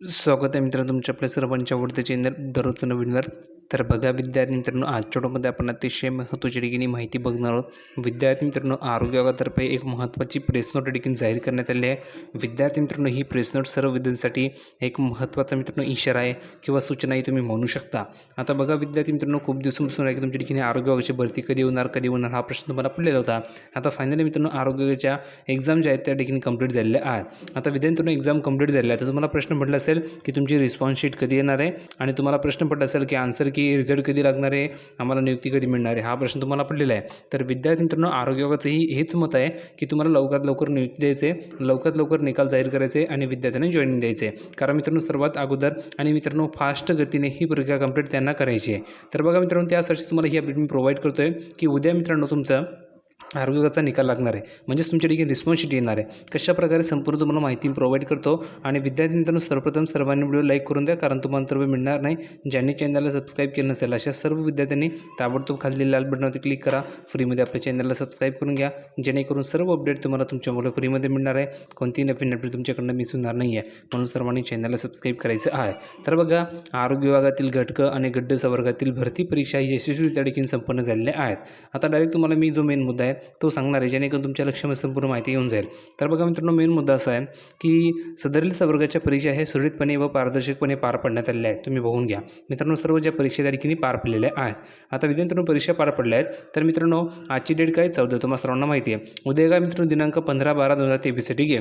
स्वागत आहे मित्रांनो तुमच्या आपल्या सर्वांच्या आवडते चॅनल दररोजचं नवीनवर तर बघा विद्यार्थी मित्रांनो आजच्या टोमध्ये आपण अतिशय महत्त्वाची ठिकाणी माहिती बघणार आहोत. विद्यार्थी मित्रांनो आरोग्य विभागातर्फे एक महत्त्वाची प्रेस नोट ठिकाणी जाहीर करण्यात आली आहे. विद्यार्थी मित्रांनो ही प्रेस नोट सर्व विद्यार्थ्यांसाठी एक महत्त्वाचा मित्रांनो इशारा आहे किंवा सूचनाही तुम्ही म्हणू शकता. आता बघा विद्यार्थी मित्रांनो खूप दिवसांपासून आहे की तुमच्या ठिकाणी आरोग्य विभागाची भरती कधी होणार कधी होणार हा प्रश्न तुम्हाला पडलेला होता. आता फायनली मित्रांनो आरोग्याच्या एक्झाम ज्या आहेत त्या ठिकाणी कंप्लीट झालेल्या आहेत. आता विद्यार्थी एक्झाम कंप्लीट झालेल्या आहे तर तुम्हाला प्रश्न पडला असेल की तुमची रिस्पॉन्स शीट कधी येणार आहे? आणि तुम्हाला प्रश्न पडला असेल की आन्सर की रिझल्ट कधी लागणार आहे आम्हाला नियुक्ती कधी मिळणार आहे हा प्रश्न तुम्हाला पडलेला आहे. तर विद्यार्थी मित्रांनो आरोग्य विभागाचंही हेच मत आहे की तुम्हाला लवकरात लवकर नियुक्ती द्यायचे लवकरात लवकर निकाल जाहीर करायचे आणि विद्यार्थ्यांना जॉईनिंग द्यायचे. कारण मित्रांनो सर्वात अगोदर आणि मित्रांनो फास्ट गतीने ही प्रक्रिया कंप्लीट त्यांना करायची आहे. तर बघा मित्रांनो त्यासाठी तुम्हाला ही अपडेट मी प्रोव्हाइड करतो आहे की उद्या मित्रांनो तुमचं आरोग्याचा निकाल लागणार आहे. म्हणजेच तुमच्या ठिकाणी रिस्पॉन्सिटी येणार आहे. कशाप्रकारे संपूर्ण तुम्हाला माहिती प्रोव्हाइड करतो आणि विद्यार्थी मित्रांनो सर्वप्रथम सर्वांनी व्हिडिओ लाईक करून द्या कारण तुम्हाला तर मिळणार नाही. ज्यांनी चॅनलला सबस्क्राईब केलं नसेल अशा सर्व विद्यार्थ्यांनी ताबडतोब खाली लाल बटनावरती क्लिक करा. फ्रीमध्ये आपल्या चॅनलला सबस्क्राईब करून घ्या. जेणेकरून सर्व अपडेट तुम्हाला तुमच्या मुलं फ्रीमध्ये मिळणार आहे. कोणतीही नवीन अपडेट तुमच्याकडनं मिस होणार नाही आहे. म्हणून सर्वांनी चॅनलला सबस्क्राईब करायचं आहे. तर बघा आरोग्य विभागातील घटकं आणि गड्ड सवर्गातील भरती परीक्षा यशस्वी त्या ठिकाणी संपन्न झालेल्या आहेत. आता डायरेक्ट तुम्हाला मी जो मेन मुद्दा आहे तो सांगणार आहे जेणेकरून तुमच्या लक्षामध्ये संपूर्ण माहिती येऊन जाईल. तर बघा मित्रांनो मेन मुद्दा असा आहे की सदरील संवर्गाच्या परीक्षा हे सुरळीतपणे व पारदर्शकपणे पार पाडण्यात आलेल्या आहेत. तुम्ही बघून घ्या. मित्रांनो सर्व ज्या परीक्षा त्या ठिकाणी पार पडलेल्या आहेत. आता विद्यार्थ्यांनो परीक्षा पार पडल्या आहेत. तर मित्रांनो आजची डेट काय चौदा. तुम्हाला सर्वांना माहिती आहे. उद्या काय मित्रांनो दिनांक पंधरा बारा दोन हजार तेवीससाठी घे.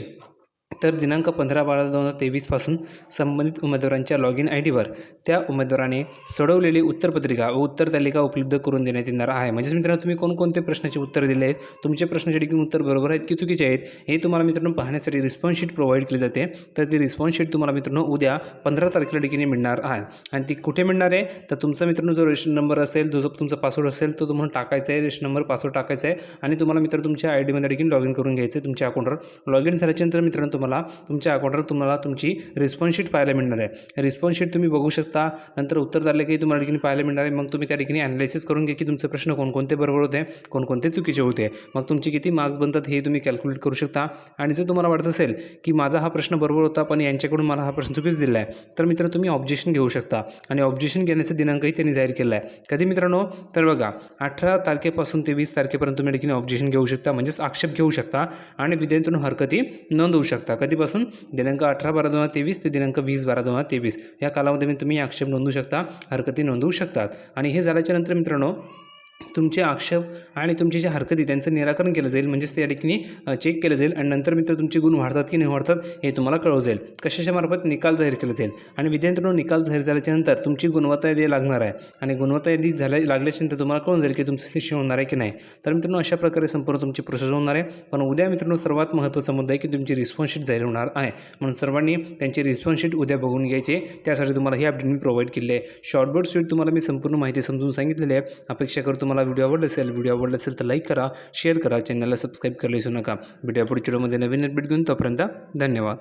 तर दिनांक पंधरा बारा दोन हजार तेवीसपासून संबंधित उमेदवारांच्या लॉग इन आय डीवर त्या उमेदवाराने सोडवलेली उत्तरपत्रिका व उत्तर तालिका उपलब्ध करून देण्यात येणार आहे. म्हणजेच मित्रांनो तुम्ही कोणकोणते प्रश्नाचे उत्तर दिले आहेत? तुमचे प्रश्नाचे डिग्री उत्तर बरोबर आहेत की चुकीचे आहेत हे तुम्हाला मित्रांनो पाहण्यासाठी रिस्पॉन्स शीट प्रोव्हाइड केली जाते. तर ती रिस्पॉन्स शीट तुम्हाला मित्रांनो उद्या पंधरा तारखेला ठिकाणी मिळणार आहे. आणि ती कुठे मिळणार आहे? तर तुमचा मित्रांनो जो रेशन नंबर असेल जो तुमचा पासवर्ड असेल तो तुम्हाला टाकायचा आहे. रेशन नंबर पासवर्ड टाकायचा आहे. आणि तुम्हाला मित्र तुमच्या आय डीमध्ये डिग्री लॉग इन करून घ्यायचं आहे. तुमच्या अकाउंटवर लॉग इन झाल्याच्यानंतर मित्रांनो तुम्हाला तुमच्या अकाउंटवर तुम्हाला तुमची रिस्पॉन्स शीट पाहायला मिळणार आहे. रिस्पॉन्स शीट तुम्ही बघू शकता. नंतर उत्तर झाले की तुम्हाला ठिकाणी पाहायला मिळणार आहे. मग तुम्ही त्या ठिकाणी ॲनालिसिस करून घ्या की तुमचे प्रश्न कोणकोणते बरोबर होते कोणकोणते चुकीचे होते. मग तुमचे किती मार्क्स बनतात हे तुम्ही कॅल्क्युलेट करू शकता. आणि जर तुम्हाला वाटत असेल की माझा हा प्रश्न बरोबर होता पण यांच्याकडून मला हा प्रश्न चुकीच दिला आहे तर मित्र तुम्ही ऑब्जेक्शन घेऊ शकता. आणि ऑब्जेक्शन घेण्याचा दिनांकही त्यांनी जाहीर केला आहे कधी मित्रांनो? तर बघा अठरा तारखेपासून ते वीस तारखेपर्यंत तुम्ही ठिकाणी ऑब्जेक्शन घेऊ शकता म्हणजेच आक्षेप घेऊ शकता आणि विद्यार्थ्यांतून हरकती नोंदवू शकता. कधीपासून? दिनांक अठरा बारा दोन हजार तेवीस ते दिनांक वीस बारा दोन हजार तेवीस. या कालावधीमध्ये तुम्ही आक्षेप नोंदवू शकता हरकती नोंदवू शकतात. आणि हे झाल्याच्यानंतर मित्रांनो तुमचे आक्षेप आणि तुमची जी हरकती त्यांचं निराकरण केलं जाईल म्हणजेच त्या ठिकाणी चेक केलं जाईल आणि नंतर मित्र तुमचे गुण वाढतात की नाही वाढतात हे तुम्हाला कळव जाईल. कशाच्या मार्फत निकाल जाहीर केला जाईल? आणि विद्यार्थ्यांनो निकाल जाहीर झाल्याच्यानंतर तुमची गुणवत्ता यादी लागणार आहे आणि गुणवत्ता यादी झाल्या लागल्याच्यानंतर तुम्हाला कळून जाईल की तुमचं शिक्षण होणार आहे की नाही. तर मित्रांनो अशा प्रकारे संपूर्ण तुमची प्रोसेस होणार आहे. पण उद्या मित्रांनो सर्वात महत्त्वाचा मुद्दा आहे की तुमची रिस्पॉन्सशीट जाहीर होणार आहे. म्हणून सर्वांनी त्यांची रिस्पॉन्सशीट उद्या बघून घ्यायचे त्यासाठी तुम्हाला ही अपडेट मी प्रोव्हाइड केले आहे. शॉर्टबोर्ड शीट तुम्हाला मी संपूर्ण माहिती समजून सांगितलेली आहे. अपेक्षा करतो तुम्हाला व्हिडिओ आवडला असेल व्हिडिओ आवडला असेल तर लाईक करा शेअर करा चॅनलला सबस्क्राईब करायला विसरू नका. व्हिडिओ पुढच्या व्हिडिओमध्ये नवीन अपडेट घेऊन तोपर्यंत धन्यवाद.